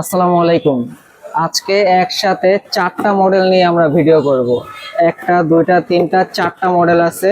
আসসালামু আলাইকুম। আজকে একসাথে চারটা মডেল নিয়ে আমরা ভিডিও করব। একটা, দুইটা, তিনটা, চারটা মডেল আছে।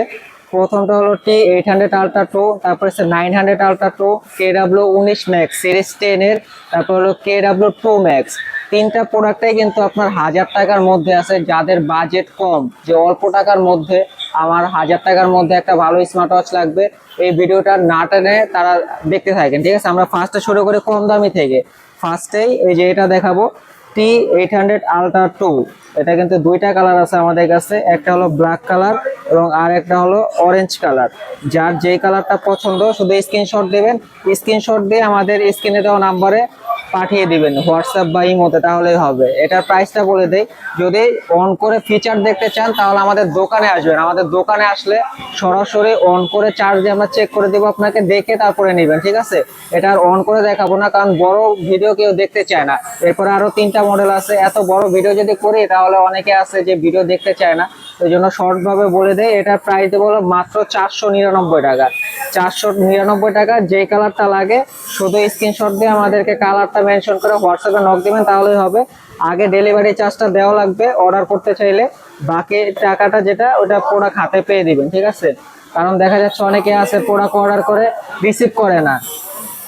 প্রথমটা হলো T eight hundred ultra two তারপর হচ্ছে nine hundred ultra two K W উনিশ ম্যাক্স সিরিজ টেনের তারপর হলো কে ডাব্লিউ টু ম্যাক্স তিনটা প্রোডাক্টই কিন্তু আপনার হাজার টাকার মধ্যে আছে, যাদের বাজেট কম। যে অল্প টাকার মধ্যে, আমার হাজার টাকার মধ্যে একটা ভালো স্মার্ট ওয়াচ লাগবে। এই ভিডিওটা না টেনে তারা দেখতে থাকেন, ঠিক আছে? আমরা ফার্স্টে শুরু করে কম দামি থেকে। ফার্স্টেই এই যে এটা দেখাবো T eight hundred ultra two এটা কিন্তু দুইটা কালার আছে আমাদের কাছে। একটা হলো ব্ল্যাক কালার এবং আর একটা হলো অরেঞ্জ কালার যার যেই কালারটা পছন্দ, শুধু স্ক্রিনশট দেবেন। স্ক্রিনশট দিয়ে আমাদের স্ক্রিনে দেওয়া নাম্বারে পাঠিয়ে দিবেন হোয়াটসঅ্যাপ বা ইমোতে, তাহলেই হবে। এটার প্রাইসটা বলে দেই। যদি অন করে ফিচার দেখতে চান, তাহলে আমাদের দোকানে আসবেন। আমাদের দোকানে আসলে সরাসরি অন করে চার্জ আমরা চেক করে দেবো আপনাকে, দেখে তারপরে নেবেন, ঠিক আছে? এটা আর অন করে দেখাবো না, কারণ বড় ভিডিও কেউ দেখতে চায় না। এরপরে আরও তিনটা মডেল আছে। এত বড় ভিডিও যদি করি, তাহলে অনেকে আছে যে ভিডিও দেখতে চায় না, ওই জন্য শর্ট ভাবে বলে দেয় এটার প্রাইস দেবো মাত্র চারশো নিরানব্বই টাকা। চারশো নিরানব্বই টাকা, যে কালারটা লাগে, শুধু স্ক্রিনশট দিয়ে আমাদেরকে কালারটা মেনশন করে হোয়াটসঅ্যাপে নক দেবেন, তাহলেই হবে। আগে ডেলিভারি চার্জটা দেওয়া লাগবে অর্ডার করতে চাইলে। বাকি টাকাটা যেটা, ওটা প্রোডাক্ট হাতে পেয়ে দিবেন, ঠিক আছে? কারণ দেখা যাচ্ছে অনেকে আছে প্রোডাক্ট অর্ডার করে রিসিভ করে না।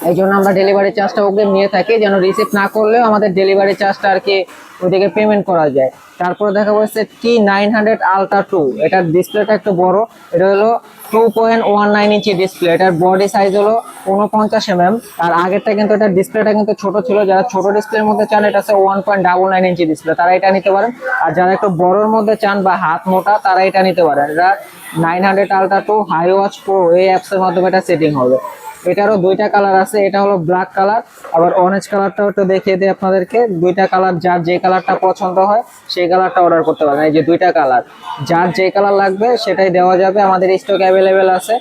এই জন্য আমরা ডেলিভারি চার্জটা ওকে নিয়ে থাকি, যেন রিসিভ না করলেও আমাদের ডেলিভারি চার্জটা আর কি ওইদিকে পেমেন্ট করা যায়। তারপরে দেখা যাচ্ছে T nine hundred ultra two এটার ডিসপ্লেটা একটু বড়, এটা হলো two point one nine inch display এটার বডি সাইজ হলো উনপঞ্চাশ এম এম আর আগেরটা কিন্তু এটার ডিসপ্লেটা কিন্তু ছোট ছিল, যারা ছোট ডিসপ্লের মধ্যে চান, এটা হচ্ছে one point double nine inch display তারা এটা নিতে পারেন। আর যারা একটু বড়োর মধ্যে চান বা হাত মোটা, তারা এটা নিতে পারেন। এটা nine hundred ultra two hi watch pro এই অ্যাপসের মাধ্যমে এটা সেটিং হবে। এটারও দুইটা কালার আছে, এটা হলো ব্ল্যাক কালার, আবার অরেঞ্জ কালারটাও একটু দেখিয়ে দিই আপনাদেরকে। দুইটা কালার যার যে কালারটা পছন্দ হয়, সেই কালারটা অর্ডার করতে পারেন এই যে দুইটা কালার, যার যে কালার লাগবে সেটাই দেওয়া যাবে, আমাদের স্টক অ্যাভেলেবেল আছে।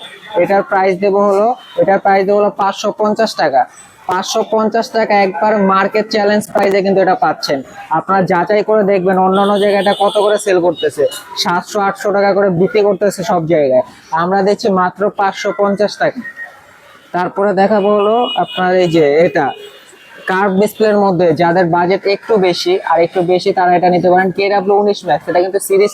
এটার প্রাইস দেবো হলো, এটার প্রাইস দেবো হলো পাঁচশো পঞ্চাশ টাকা। পাঁচশো পঞ্চাশ টাকা একবার মার্কেট চ্যালেঞ্জ প্রাইসে কিন্তু এটা পাচ্ছেন। আপনারা যাচাই করে দেখবেন অন্যান্য জায়গায় কত করে সেল করতেছে। সাতশো আটশো টাকা করে বিক্রি করতেছে সব জায়গায়। আমরা দেখছি মাত্র পাঁচশো পঞ্চাশ টাকা। তারপরে দেখাবো হলো আপনার এই যে এটা কার্ভ ডিসপ্লের মধ্যে যাদের বাজেট একটু বেশি আর একটু বেশি তারা এটা নিতে পারেন কে ডাব্লিউ উনিশ ম্যাক্স এটা কিন্তু সিরিজ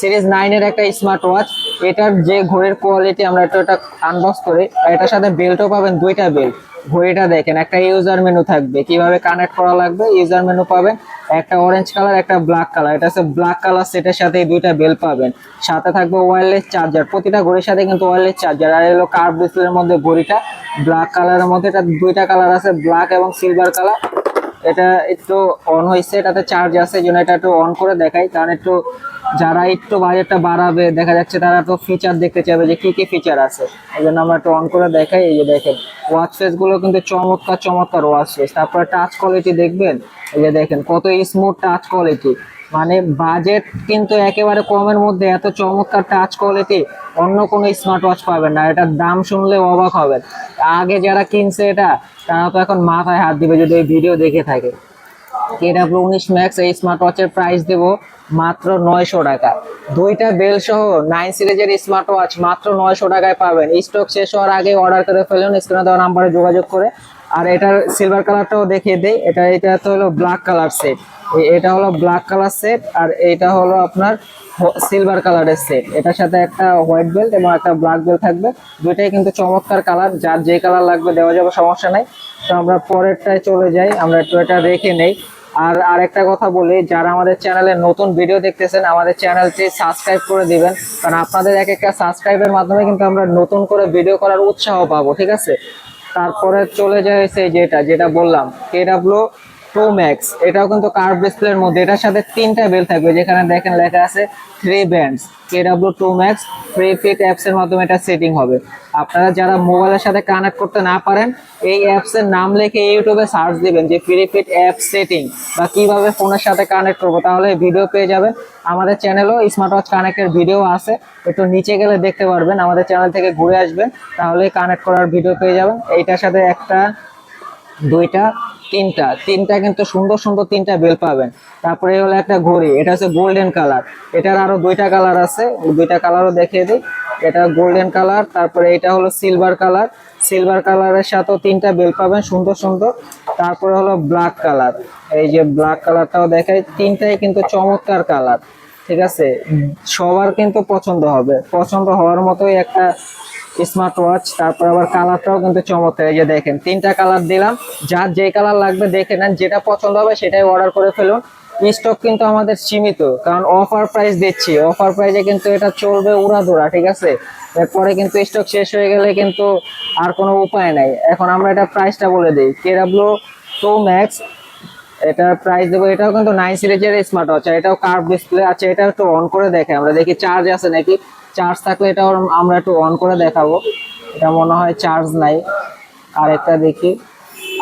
সিরিজ নাইনের একটা স্মার্ট ওয়াচ এটার যে ঘড়ির কোয়ালিটি আমরা একটু এটা আনবক্স করি। আর এটার সাথে বেল্টও পাবেন দুইটা বেল্ট ঘড়িটা দেখেন, একটা ইউজার মেনু থাকবে। কীভাবে কানেক্ট করা লাগবে ইউজার মেনু পাবেন। একটা অরেঞ্জ কালার একটা ব্ল্যাক কালার এটা হচ্ছে ব্ল্যাক কালার সেটের সাথে এই দুইটা বেল পাবেন। সাথে থাকবে ওয়্যারলেস চার্জার প্রতিটা ঘড়ির সাথে কিন্তু ওয়্যারলেস চার্জার আর এলো কার্ভ ডিসপ্লের মধ্যে ঘড়িটা। ব্ল্যাক কালারের মধ্যে এটা দুইটা কালার আছে ব্ল্যাক এবং সিলভার কালার এটা একটু অন হয়েছে, এটাতে চার্জ আছে জন্য এটা একটু অন করে দেখাই। কারণ একটু যারা একটু বাজেটটা বাড়াবে, দেখা যাচ্ছে তারা তো ফিচার দেখতে চাইবে যে কি কি ফিচার আছে। এই জন্য আমরা একটু অন করে দেখাই, এই যে দেখেন ওয়াচ ফেসগুলো কিন্তু চমৎকার চমৎকার ওয়াচ ফেস তারপরে টাচ কোয়ালিটি দেখবেন, এই যে দেখেন, কত স্মুথ টাচ কোয়ালিটি মানে বাজেট কিন্তু একেবারে কমের মধ্যে, এত চমৎকার টাচ কোয়ালিটি অন্য কোনো স্মার্ট ওয়াচ পাবেন না। এটার দাম শুনলে অবাক হবেন। আগে যারা কিনছে এটা, তারা তো এখন মাথায় হাত দিবে যদি ওই ভিডিও দেখে থাকে। কেডাব্লিউ উনিশ ম্যাক্স এই স্মার্ট ওয়াচের প্রাইস দেব মাত্র নয়শো টাকা। দুইটা বেল সহ নাইন সিরিজের স্মার্ট ওয়াচ মাত্র নয়শো টাকায় পাবেন। স্টক শেষ হওয়ার আগে অর্ডার করে ফেলুন। স্ক্রিনে দেওয়া নাম্বারে যোগাযোগ করে আর এটার সিলভার কালারটাও দেখিয়ে দেই। এটা এটা তো হলো ব্ল্যাক কালার সেট এটা হলো ব্ল্যাক কালার সেট আর এটা হলো আপনার সিলভার কালারের সেট এটার সাথে একটা হোয়াইট বেল্ট এবং একটা ব্ল্যাক বেল্ট থাকবে। দুইটাই কিন্তু চমৎকার কালার যার যে কালার লাগবে দেওয়া যাবে, সমস্যা নাই। তো আমরা পরেরটায় চলে যাই। আমরা একটু এটা রেখে নেই। আর আরেকটা কথা বলি, যারা আমাদের চ্যানেলে নতুন ভিডিও দেখতেছেন, আমাদের চ্যানেলটি সাবস্ক্রাইব করে দিবেন। কারণ আপনাদের এক একটা সাবস্ক্রাইবের মাধ্যমে কিন্তু আমরা নতুন করে ভিডিও করার উৎসাহ পাবো, ঠিক আছে? তারপরে চলে যায় সেই যেটা যেটা বললাম কে টু ম্যাক্স এটাও কিন্তু কার্ভ ডিসপ্লের মধ্যে। এটার সাথে তিনটা বেল থাকবে, যেখানে দেখেন লেখা আছে three bands K W two max free fit apps এর মাধ্যমে এটা সেটিং হবে। আপনারা যারা মোবাইলের সাথে কানেক্ট করতে না পারেন, এই অ্যাপস এর নাম লিখে ইউটিউবে সার্চ দিবেন যে ফ্রি ফিট অ্যাপ সেটিং বা কীভাবে ফোনের সাথে কানেক্ট করব, তাহলে ভিডিও পেয়ে যাবেন। আমাদের চ্যানেলও স্মার্ট ওয়াচ কানেক্টের ভিডিও আছে। একটু নিচে গেলে দেখতে পারবেন, আমাদের চ্যানেল থেকে ঘুরে আসবেন তাহলে কানেক্ট করার ভিডিও পেয়ে যাবেন। এইটার সাথে একটা দুইটা, তিনটা। তিনটা কিন্তু সুন্দর সুন্দর তিনটা বেল পাবেন। তারপরে হলো একটা ঘড়ি, এটা হচ্ছে গোল্ডেন কালার এটার আরও দুইটা কালার আছে দুইটা কালারও দেখিয়ে দিই। এটা গোল্ডেন কালার তারপরে এটা হলো সিলভার কালার সিলভার কালারের সাথেও তিনটা বেল পাবেন, সুন্দর সুন্দর। তারপরে হলো ব্ল্যাক কালার এই যে ব্ল্যাক কালারটাও দেখাই, তিনটাই কিন্তু চমৎকার কালার ঠিক আছে? সবার কিন্তু পছন্দ হবে। পছন্দ হওয়ার মতোই একটা স্মার্ট ওয়াচ তারপর আবার কালারটাও কিন্তু চমৎকার, এই যে দেখেন, তিনটা কালার দিলাম। যার যে কালার লাগবে দেখে নেন, যেটা পছন্দ হবে সেটাই অর্ডার করে ফেলুন। স্টক কিন্তু আমাদের সীমিত, কারণ অফার প্রাইস দিচ্ছি। অফার প্রাইসে কিন্তু এটা চলবে উড়াধুরা ঠিক আছে? এরপরে কিন্তু স্টক শেষ হয়ে গেলে কিন্তু আর কোনো উপায় নাই। এখন আমরা এটা প্রাইসটা বলে দিই কেডাব্লিউ টু ম্যাক্স এটার প্রাইস দেবো, এটাও কিন্তু নাইন সিরিজের স্মার্ট ওয়াচ এটাও কার্ভ ডিসপ্লে আছে, এটা একটু অন করে দেখে আমরা দেখি চার্জ আছে নাকি। চার্জ থাকলে এটাও আমরা একটু অন করে দেখাবো। এটা মনে হয় চার্জ নাই। আর একটা দেখি।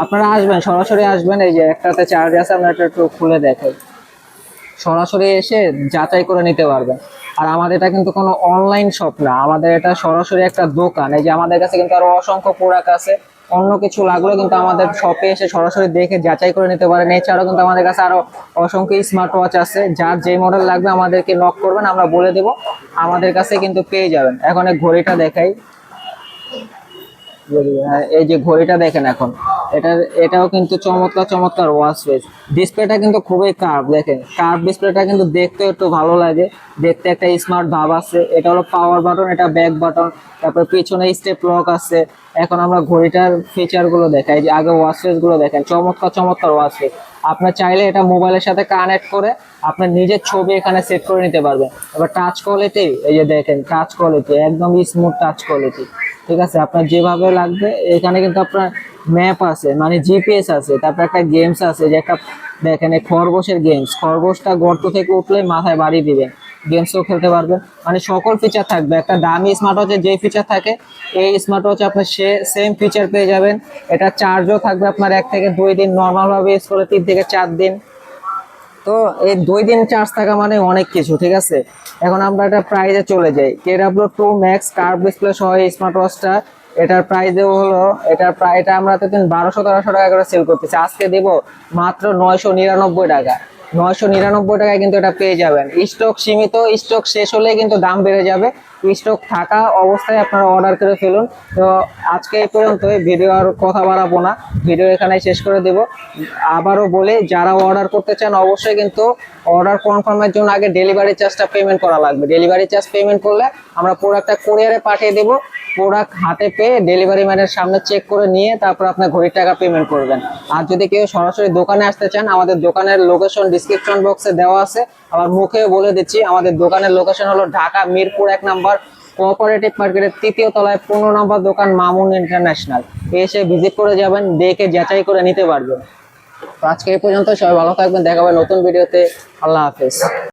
আপনারা আসবেন, সরাসরি আসবেন, এই যে একটাতে চার্জ আছে, আমরা এটা একটু খুলে দেখাই। সরাসরি এসে যাচাই করে নিতে পারবেন। আর আমাদের এটা কিন্তু কোনো অনলাইন শপ না, আমাদের এটা সরাসরি একটা দোকান, এই যে আমাদের কাছে কিন্তু আরও অসংখ্য প্রোডাক্ট আছে। অন্য কিছু লাগল কিন্তু আমাদের শপে এসে সরাসরি দেখে যাচাই করে নিতে পারেন। এছাড়াও কিন্তু আমাদের কাছে আরও অসংখ্য স্মার্ট ওয়াচ আছে। যার যে মডেল লাগবে আমাদেরকে নক করবেন, আমরা বলে দেব। আমাদের কাছে কিন্তু পেয়ে যাবেন। এখন ঘড়িটা দেখাই। এই যে ঘড়িটা দেখেন এখন, এটা, এটাও কিন্তু চমৎকার চমৎকার ওয়াচ ফেস ডিসপ্লেটা কিন্তু খুবই কার্ভ দেখেন। কার্ভ ডিসপ্লেটা কিন্তু দেখতে একটু ভালো লাগে। দেখতে একটা স্মার্ট ভাব আছে। এটা হলো পাওয়ার বাটন এটা ব্যাক বাটন তারপর পিছনে স্টেপ লক আছে। এখন আমরা ঘড়িটার ফিচারগুলো দেখাই যে আগে ওয়াচ ফেসগুলো দেখেন, চমৎকার চমৎকার ওয়াচ ফেস আপনার চাইলে এটা মোবাইলের সাথে কানেক্ট করে আপনার নিজের ছবি এখানে সেট করে নিতে পারবেন। এবার টাচ কোয়ালিটি এই যে দেখেন টাচ কোয়ালিটি একদম স্মুথ টাচ কোয়ালিটি ঠিক আছে? আপনার যেভাবে লাগবে, এখানে কিন্তু আপনার ম্যাপ আছে মানে জিপিএস আছে, তারপর একটা গেমস আছে, যে একটা এই খরগোশের গেমস খরগোশটা গর্ত থেকে উঠলে মাথায় বাড়ি দিবেন গেমসও খেলতে পারবেন। মানে সকল ফিচার থাকবে। একটা দামি স্মার্ট ওয়াচে যে ফিচার থাকে, এই স্মার্ট ওয়াচে আপনার সে সেম ফিচার পেয়ে যাবেন। এটা চার্জও থাকবে আপনার এক থেকে দুই দিন নর্মালভাবে ইউজ করে তিন থেকে চার দিন। তো এই দুই দিন চার্জ থাকা মানে অনেক কিছু, ঠিক আছে? এখন আমরা এটা প্রাইজে চলে যাই। K KW two max curve display সহ স্মার্ট ওয়াচটা এটার প্রাইস হলো এটার প্রায় এটা আমরা তো দিন বারোশো তেরোশো টাকা করে সেল করতেছি। আজকে দেবো মাত্র নয়শো নিরানব্বই টাকা। নয়শো নিরানব্বই টাকায় কিন্তু এটা পেয়ে যাবেন। স্টক সীমিত, স্টক শেষ হলে কিন্তু দাম বেড়ে যাবে। স্টক থাকা অবস্থায় আপনারা অর্ডার করে ফেলুন। তো আজকে এই পর্যন্ত ভিডিও আর কথা বাড়াবো না। ভিডিও এখানে শেষ করে দেব। আবারও বলে, যারা অর্ডার করতে চান, অবশ্যই কিন্তু অর্ডার কনফার্মের জন্য আগে ডেলিভারি চার্জটা পেমেন্ট করা লাগবে। ডেলিভারি চার্জ পেমেন্ট করলে আমরা প্রোডাক্টটা কুরিয়ারে পাঠিয়ে দেবো। প্রোডাক্ট হাতে পেয়ে ডেলিভারি ম্যানের সামনে চেক করে নিয়ে তারপর আপনার ঘড়ির টাকা পেমেন্ট করবেন। আর যদি কেউ সরাসরি দোকানে আসতে চান, আমাদের দোকানের লোকেশন ডিসক্রিপশন বক্সে দেওয়া আছে। আবার মুখেও বলে দিচ্ছি, আমাদের দোকানের লোকেশন হলো ঢাকা মিরপুর এক নাম্বার কোঅপারেটিভ মার্কেটের তৃতীয় তলায় পনেরো নম্বর দোকান মামুন ইন্টারন্যাশনাল এসে ভিজিট করে যাবেন, দেখে যাচাই করে নিতে পারবেন। আজকে এই পর্যন্ত, সবাই ভালো থাকবেন দেখা হবে নতুন ভিডিওতে আল্লাহ হাফেজ।